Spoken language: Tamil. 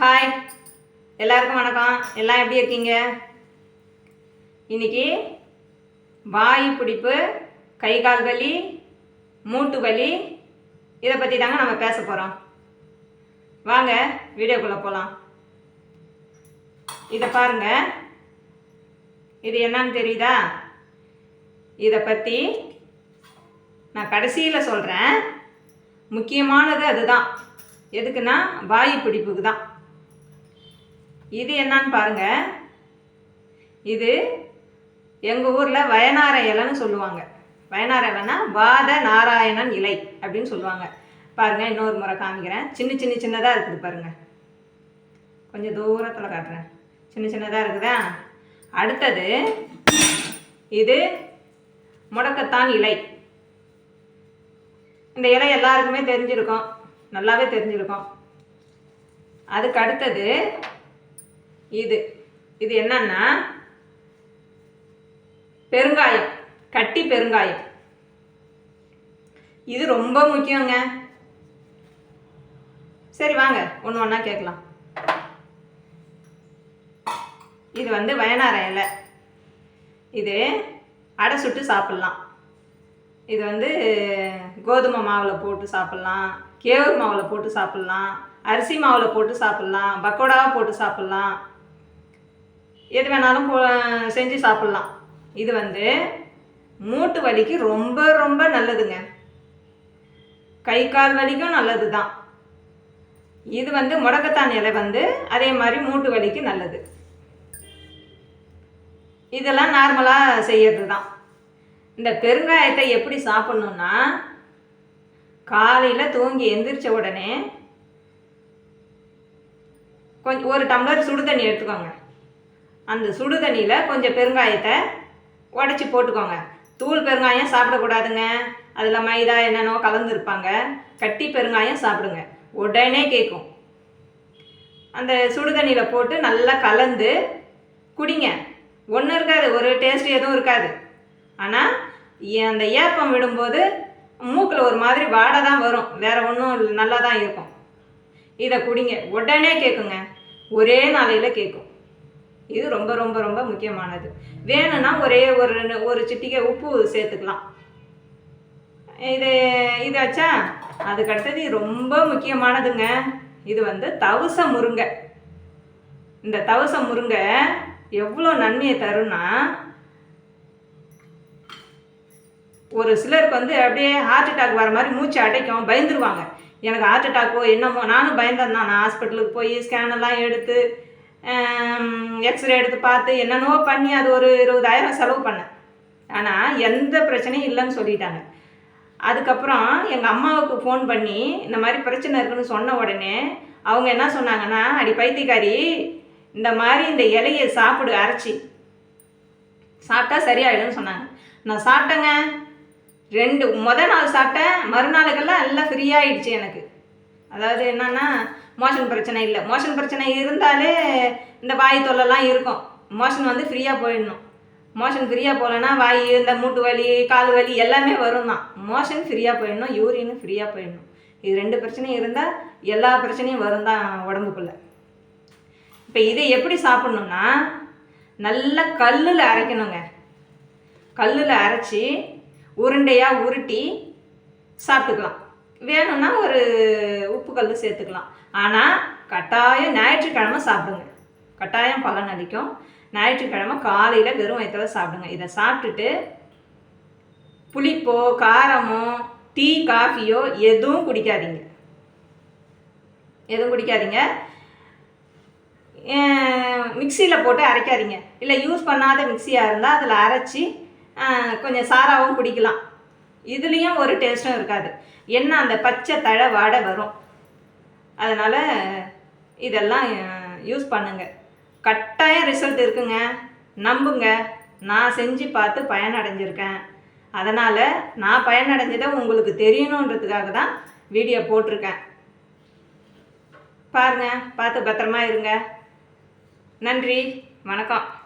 ஹாய் எல்லாருக்கும் வணக்கம். எல்லாம் எப்படி இருக்கீங்க? இன்னைக்கு வாயு பிடிப்பு கை கால் வலி மூட்டு வலி இதை பற்றி தாங்க நம்ம பேச போகிறோம் வாங்க வீடியோக்குள்ளே போகலாம் இதை பாருங்க. இது என்னன்னு தெரியுதா? இதை பற்றி நான் கடைசியில் சொல்கிறேன் முக்கியமானது அதுதான். எதுக்குன்னா வாயு பிடிப்புக்கு தான். இது என்னன்னு பாருங்க. இது எங்கள் ஊரில் வயனார இலைன்னு சொல்லுவாங்க. வயனார இலைன்னா வாத நாராயணன் இலை அப்படின்னு சொல்லுவாங்க. பாருங்க இன்னொரு முறை காமிக்கிறேன். சின்ன சின்ன சின்னதாக இருக்குது பாருங்க. கொஞ்சம் தூரத்தில் காட்டுறேன். சின்ன சின்னதாக இருக்குதா? அடுத்தது இது முடக்கத்தான் இலை. இந்த இலை எல்லாருக்குமே தெரிஞ்சிருக்கும். நல்லாவே தெரிஞ்சிருக்கும். அதுக்கு அடுத்தது இது. இது என்னன்னா பெருங்காயம். கட்டி பெருங்காயம். இது ரொம்ப முக்கியங்க. சரி வாங்க. ஒன்று ஒன்றா கேட்கலாம். இது வந்து வயனார இலை. இது அடை சுட்டு சாப்பிட்லாம். இது வந்து கோதுமை மாவில் போட்டு சாப்பிட்லாம். கேவுர் மாவில் போட்டு சாப்பிட்லாம். அரிசி மாவில் போட்டு சாப்பிட்லாம். பக்கோடாவாக போட்டு சாப்பிட்லாம். எது வேணாலும் செஞ்சு சாப்பிட்லாம். இது வந்து மூட்டு வலிக்கு ரொம்ப ரொம்ப நல்லதுங்க. கை கால் வலிக்கும் நல்லது தான் இது வந்து முடக்கத்தான் இலை வந்து அதே மாதிரி மூட்டு வலிக்கு நல்லது. இதெல்லாம் நார்மலாக செய்யறது தான் இந்த பெருங்காயத்தை எப்படி சாப்பிட்ணுன்னா காலையில் தூங்கி எந்திரிச்ச உடனே கொஞ்சம் ஒரு டம்ளர் சுடு தண்ணி எடுத்துக்கோங்க. அந்த சுடு தண்ணியில் கொஞ்சம் பெருங்காயத்தை உடச்சி போட்டுக்கோங்க. தூள் பெருங்காயம் சாப்பிடக்கூடாதுங்க. அதில் மைதா என்னென்னோ கலந்துருப்பாங்க கட்டி பெருங்காயம் சாப்பிடுங்க. உடனே கேட்கும் அந்த சுடு தண்ணியில் போட்டு நல்லா கலந்து குடிங்க. ஒன்றும் இருக்காது. ஒரு டேஸ்ட் எதுவும் இருக்காது. ஆனால் அந்த ஏப்பம் விடும்போது மூக்கில் ஒரு மாதிரி வாடை தான் வரும். வேறு ஒன்றும் நல்லா தான் இருக்கும். இதை குடிங்க. உடனே கேட்குங்க ஒரே நாளையில் கேட்கும் இது ரொம்ப ரொம்ப ரொம்ப முக்கியமானது. வேணும்னா ஒரே ஒரு ஒரு சிட்டிகை உப்பு சேர்த்துக்கலாம். இது இதாச்சா அதுக்கு அடுத்தது ரொம்ப முக்கியமானதுங்க. இது வந்து தவச முருங்கை. இந்த தவச முருங்கை எவ்வளோ நன்மையை தரும்னா ஒரு சிலருக்கு வந்து அப்படியே ஹார்ட் அட்டாக் வர மாதிரி மூச்சு அடைக்கும் பயந்துருவாங்க. எனக்கு ஹார்ட் அட்டாக்கோ என்னமோ நானும் பயந்தேன் தான். நான் ஹாஸ்பிட்டலுக்கு போய் ஸ்கேன் எல்லாம் எடுத்து எக்ஸ்ரே எடுத்து பார்த்து என்னென்னவோ பண்ணி அது ஒரு இருபதாயிரம் செலவு பண்ணேன். ஆனால் எந்த பிரச்சனையும் இல்லைன்னு சொல்லிட்டாங்க. அதுக்கப்புறம் எங்கள் அம்மாவுக்கு ஃபோன் பண்ணி இந்த மாதிரி பிரச்சனை இருக்குன்னு சொன்ன உடனே அவங்க என்ன சொன்னாங்கன்னா அடி பைத்தியக்காரி இந்த மாதிரி இந்த இலையை சாப்பிடு அரைச்சி. சாப்பிட்டா சரியாயிடும்னு சொன்னாங்க. நான் சாப்பிட்டேங்க. ரெண்டு முத நாள் சாப்பிட்டேன். மறுநாளுக்கெல்லாம் எல்லாம் ஃப்ரீயாகிடுச்சு எனக்கு. அதாவது என்னன்னா மோஷன் பிரச்சனை இல்லை. மோஷன் பிரச்சனை இருந்தாலே இந்த வாய் தொல்லைலாம் இருக்கும். மோஷன் வந்து ஃப்ரீயாக போயிடணும். மோஷன் ஃப்ரீயாக போகலன்னா வாய் இந்த மூட்டு வலி கால் வலி எல்லாமே வரும் தான். மோஷன் ஃப்ரீயாக போயிடணும் யூரின் ஃப்ரீயாக போயிடணும். இது ரெண்டு பிரச்சனையும் இருந்தால் எல்லா பிரச்சனையும் வரும் தான் உடம்புக்குள்ளே. இப்போ இதை எப்படி சாப்பிட்ணுன்னா நல்லா கல்லில் அரைக்கணுங்க. கல்லில் அரைச்சி உருண்டையாக உருட்டி சாப்பிட்டுக்கலாம். வேணும்னா ஒரு உப்பு கல் சேர்த்துக்கலாம். ஆனால் கட்டாயம் ஞாயிற்றுக்கிழமை சாப்பிடுங்க. கட்டாயம் பலன் அளிக்கும். ஞாயிற்றுக்கிழமை காலையில் வெறும் வயிற்றுல சாப்பிடுங்க. இதை சாப்பிட்டுட்டு புளிப்போ காரமோ டீ காஃபியோ எதுவும் குடிக்காதீங்க. எதுவும் குடிக்காதீங்க. மிக்சியில் போட்டு அரைக்காதீங்க. இல்லை யூஸ் பண்ணாத மிக்சியாக இருந்தால் அதில் அரைச்சி கொஞ்சம் சாராவும் குடிக்கலாம். இதுலேயும் ஒரு டேஸ்ட்டும் இருக்காது. என்ன அந்த பச்சை தழை வாடை வரும்? அதனால் இதெல்லாம் யூஸ் பண்ணுங்க. கட்டாயம் ரிசல்ட் இருக்குங்க. நம்புங்க. நான் செஞ்சு பார்த்து பயனடைஞ்சிருக்கேன். அதனால் நான் பயனடைஞ்சதை உங்களுக்கு தெரியணுன்றதுக்காக தான் வீடியோ போட்டிருக்கேன். பாருங்கள் பார்த்து பத்திரமா இருங்க. நன்றி. வணக்கம்.